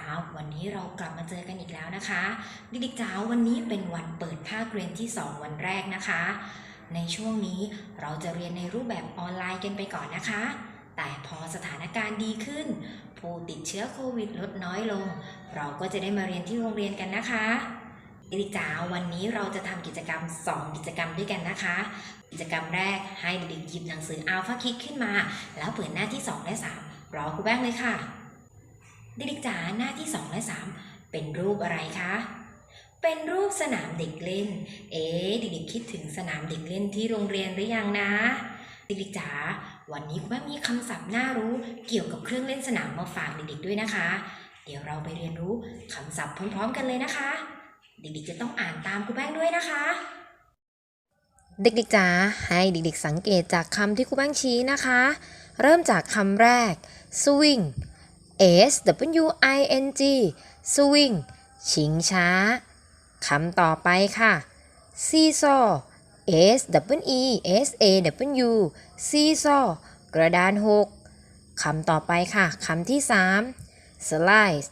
จ๋าวันนี้เรากลับมาเจอกันอีกแล้วนะคะ เด็กๆจ๋าวันนี้เป็นวันเปิดภาคเรียนที่ 2 วันแรกนะคะ ในช่วงนี้เราจะเรียนในรูปแบบออนไลน์กันไปก่อนนะคะ แต่พอสถานการณ์ดีขึ้น ผู้ติดเชื้อโควิดลดน้อยลง เราก็จะได้มาเรียนที่โรงเรียนกันนะคะเด็กๆจ๋าวันนี้เราจะทำกิจกรรม 2 กิจกรรมด้วยกันนะคะ กิจกรรมแรกให้เด็กหยิบหนังสืออัลฟาคิดขึ้นมา แล้วเปิดหน้าที่ 2 และ 3 รอครูแป้งเลยค่ะ เด็กๆจ๋าหน้าที่ 2 และ 3 เป็นรูปอะไรคะ เป็นรูปสนามเด็กเล่น เอ๊เด็กๆคิดถึงสนามเด็กเล่นที่โรงเรียนหรือยังนะเด็กๆจ๋าวันนี้คุณแม่มีคำศัพท์น่ารู้เกี่ยวกับเครื่องเล่นสนามมาฝากเด็กๆด้วยนะคะ เดี๋ยวเราไปเรียนรู้คำศัพท์พร้อม ๆ กันเลยนะคะ เด็กๆจะต้องอ่านตามครูแป้งด้วยนะคะ เด็กๆจ๋าให้เด็กๆสังเกตจากคำที่ครูแป้งชี้นะคะ เริ่มจากคำแรก swing S W I N G swing ชิงช้า คำต่อไปค่ะ seesaw S W E S A W seesaw กระดานหกคำต่อไปค่ะ คำที่3 slice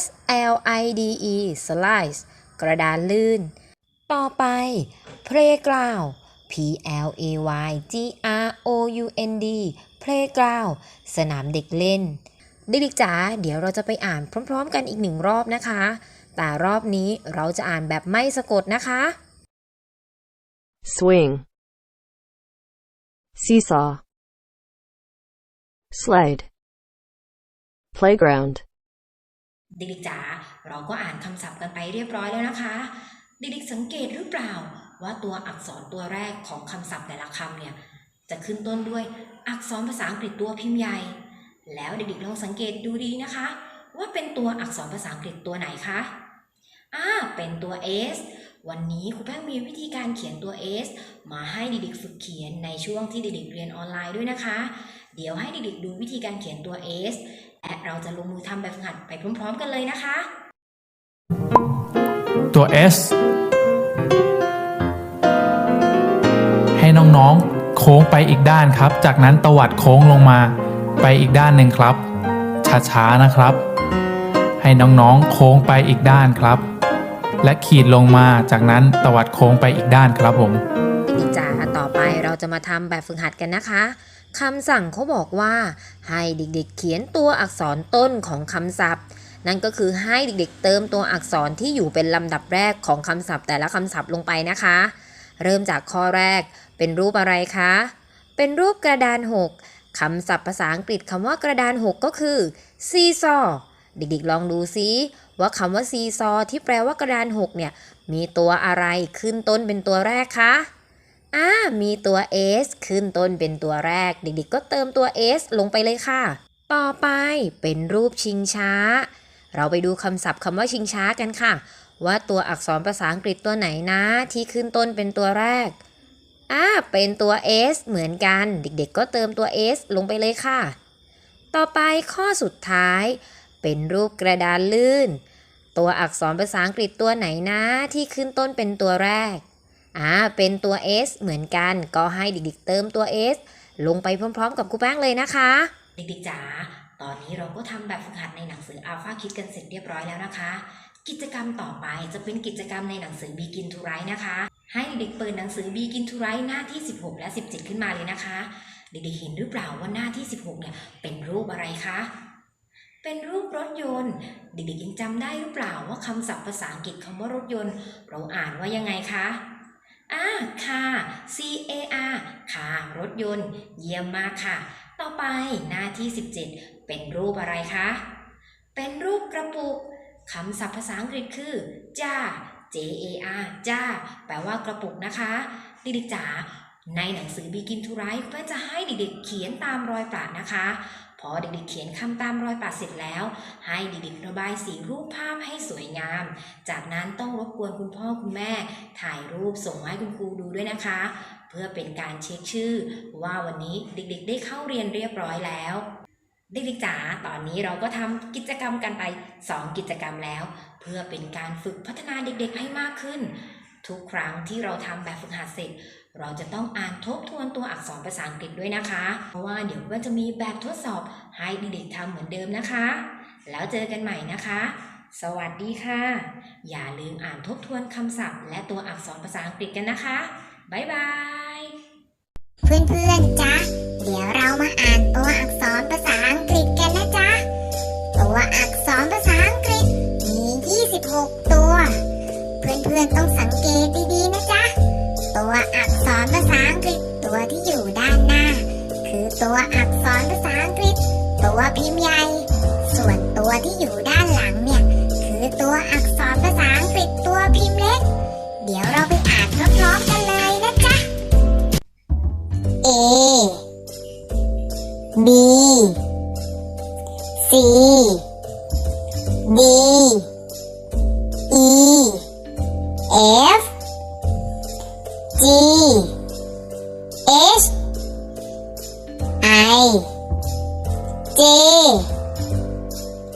S L I D E slice กระดานลื่น ต่อไป playground P L A Y G R O U N D playground สนามเด็กเล่น เด็กๆจ๋าเดี๋ยวเราจะไปอ่านพร้อม ๆ กันอีกหนึ่งรอบนะคะ แต่รอบนี้เราจะอ่านแบบไม่สะกดนะคะ swing, seesaw, slide, playground, เด็กๆจ๋าเราก็อ่านคำศัพท์กันไปเรียบร้อยแล้วนะคะ เด็กๆสังเกตหรือเปล่า ว่าตัวอักษรตัวแรกของคำศัพท์แต่ละคำเนี่ย จะขึ้นต้นด้วยอักษรภาษาอังกฤษตัวพิมพ์ใหญ่ แล้วเด็กๆลองสังเกตดูดีนะคะ ว่าเป็นตัวอักษรภาษาอังกฤษตัวไหนคะอ่าเป็นตัว S วันนี้ครูแป้งมีวิธีการเขียนตัว S มาให้เด็กๆฝึกเขียนในช่วงที่เด็กๆเรียนออนไลน์ด้วยนะคะ เดี๋ยวให้เด็กๆดูวิธีการเขียนตัว S และเราจะลงมือทำแบบฝึกหัดไปพร้อมๆกันเลยนะคะ ตัว S ให้น้องๆ โค้งไปอีกด้านครับ จากนั้นตวัดโค้งลงมา ไปอีกด้านหนึ่งครับ ช้าๆนะครับ ให้น้องๆโค้งไปอีกด้านครับ และขีดลงมาจากนั้นตวัดโค้งไปอีกด้านครับผมเด็กๆจ๋าต่อไปเราจะมาทำแบบฝึกหัดกันนะคะคำสั่งเขาบอกว่า ให้เด็กๆ เขียนตัวอักษรต้นของคำศัพท์ นั่นก็คือให้เด็กๆ เติมตัวอักษรที่อยู่เป็นลำดับแรกของคำศัพท์ แต่ละคำศัพท์ลงไปนะคะ เริ่มจากข้อแรกเป็นรูปอะไรคะ เป็นรูปกระดาน6 คำศัพท์ภาษาอังกฤษคำว่ากระดาน6ก็คือ seesaw เด็กๆลองดูซิว่าคำว่า seesaw ที่แปลว่ากระดาน6เนี่ยมีตัวอะไรขึ้นต้นเป็นตัวแรกคะอ่ามีตัว s ขึ้นต้นเป็นตัวแรก เด็กๆก็เติมตัว s ลงไปเลยค่ะ ต่อไปเป็นรูปชิงช้า เราไปดูคำศัพท์คำว่าชิงช้ากันค่ะ ว่าตัวอักษรภาษาอังกฤษตัวไหนนะ ที่ขึ้นต้นเป็นตัวแรก อ่าเป็นตัว s เหมือนกัน เด็กๆ ก็เติมตัว s ลงไปเลยค่ะ ต่อไปข้อสุดท้าย เป็นรูปกระดานลื่น ตัวอักษรภาษาอังกฤษตัวไหนนะที่ขึ้นต้นเป็นตัวแรกอ่าเป็นตัว S เหมือนกัน ก็ให้เด็กๆ เติมตัว S ลงไปพร้อมๆ กับครูแป้งเลยนะคะ เด็กๆจ๋าตอนนี้เราก็ทำแบบฝึกหัดในหนังสือ Alpha Kit กันเสร็จเรียบร้อยแล้วนะคะ กิจกรรมต่อไปจะเป็นกิจกรรมในหนังสือ Begin to Write นะคะ ให้เด็กเปิดหนังสือ Begin to Write หน้าที่ 16 และ 17 ขึ้นมาเลยนะคะ เด็กๆเห็นหรือเปล่าว่าหน้าที่ 16 เนี่ยเป็นรูปอะไรคะเป็นรูปรถยนต์ เด็กๆยังจำได้หรือเปล่าว่าคำศัพท์ภาษาอังกฤษคำว่ารถยนต์ เราอ่านว่ายังไงคะอ่าค่ะ C A R ค่ะรถยนต์ เยี่ยมมากค่ะ ต่อไปหน้าที่ 17 เป็นรูปอะไรคะเป็นรูปกระปุกคำศัพท์ภาษาอังกฤษคือจ้า J A R จ้า แปลว่ากระปุกนะคะ เด็กๆจ๋า ในหนังสือ Begin to Write เพื่จะให้เด็กๆเขียนตามรอยปราดนะคะ พอเด็กๆเขียนคำตามรอยปราดเสร็จแล้ว ให้เด็กๆระบายสีรูปภาพให้สวยงาม จากนั้นต้องรบกวนคุณพ่อคุณแม่ ถ่ายรูปส่งมาให้คุณครูดูด้วยนะคะ เพื่อเป็นการเช็คชื่อ ว่าวันนี้เด็กๆ ได้เข้าเรียนเรียบร้อยแล้ว เด็กๆจ๋า ตอนนี้เราก็ทำกิจกรรมกันไป 2 กิจกรรมแล้ว เพื่อเป็นการฝึกพัฒนาเด็กๆให้มากขึ้น ทุกครั้งที่เราทำแบบฝึกหัดเสร็จ เราจะต้องอ่านทบทวนตัวอักษรภาษาอังกฤษด้วยนะคะ เพราะว่าเดี๋ยวก็จะมีแบบทดสอบให้เด็กๆทำเหมือนเดิมนะคะ แล้วเจอกันใหม่นะคะ สวัสดีค่ะ อย่าลืมอ่านทบทวนคำศัพท์ และตัวอักษรภาษาอังกฤษกันนะคะ บ๊ายบาย เพื่อนๆจ๊ะ ษาษาอังกฤษตัวที่อยู่ด้านหน้า คือตัวอักษรภาษาอังกฤษ ตัวพิมพ์ใหญ่ ส่วนตัวที่อยู่ด้านหลังเนี่ย คือตัวอักษ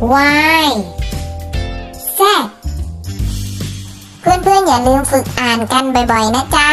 Y Z เพื่อนๆอย่าลืมฝึกอ่านกันบ่อยๆนะจ๊ะ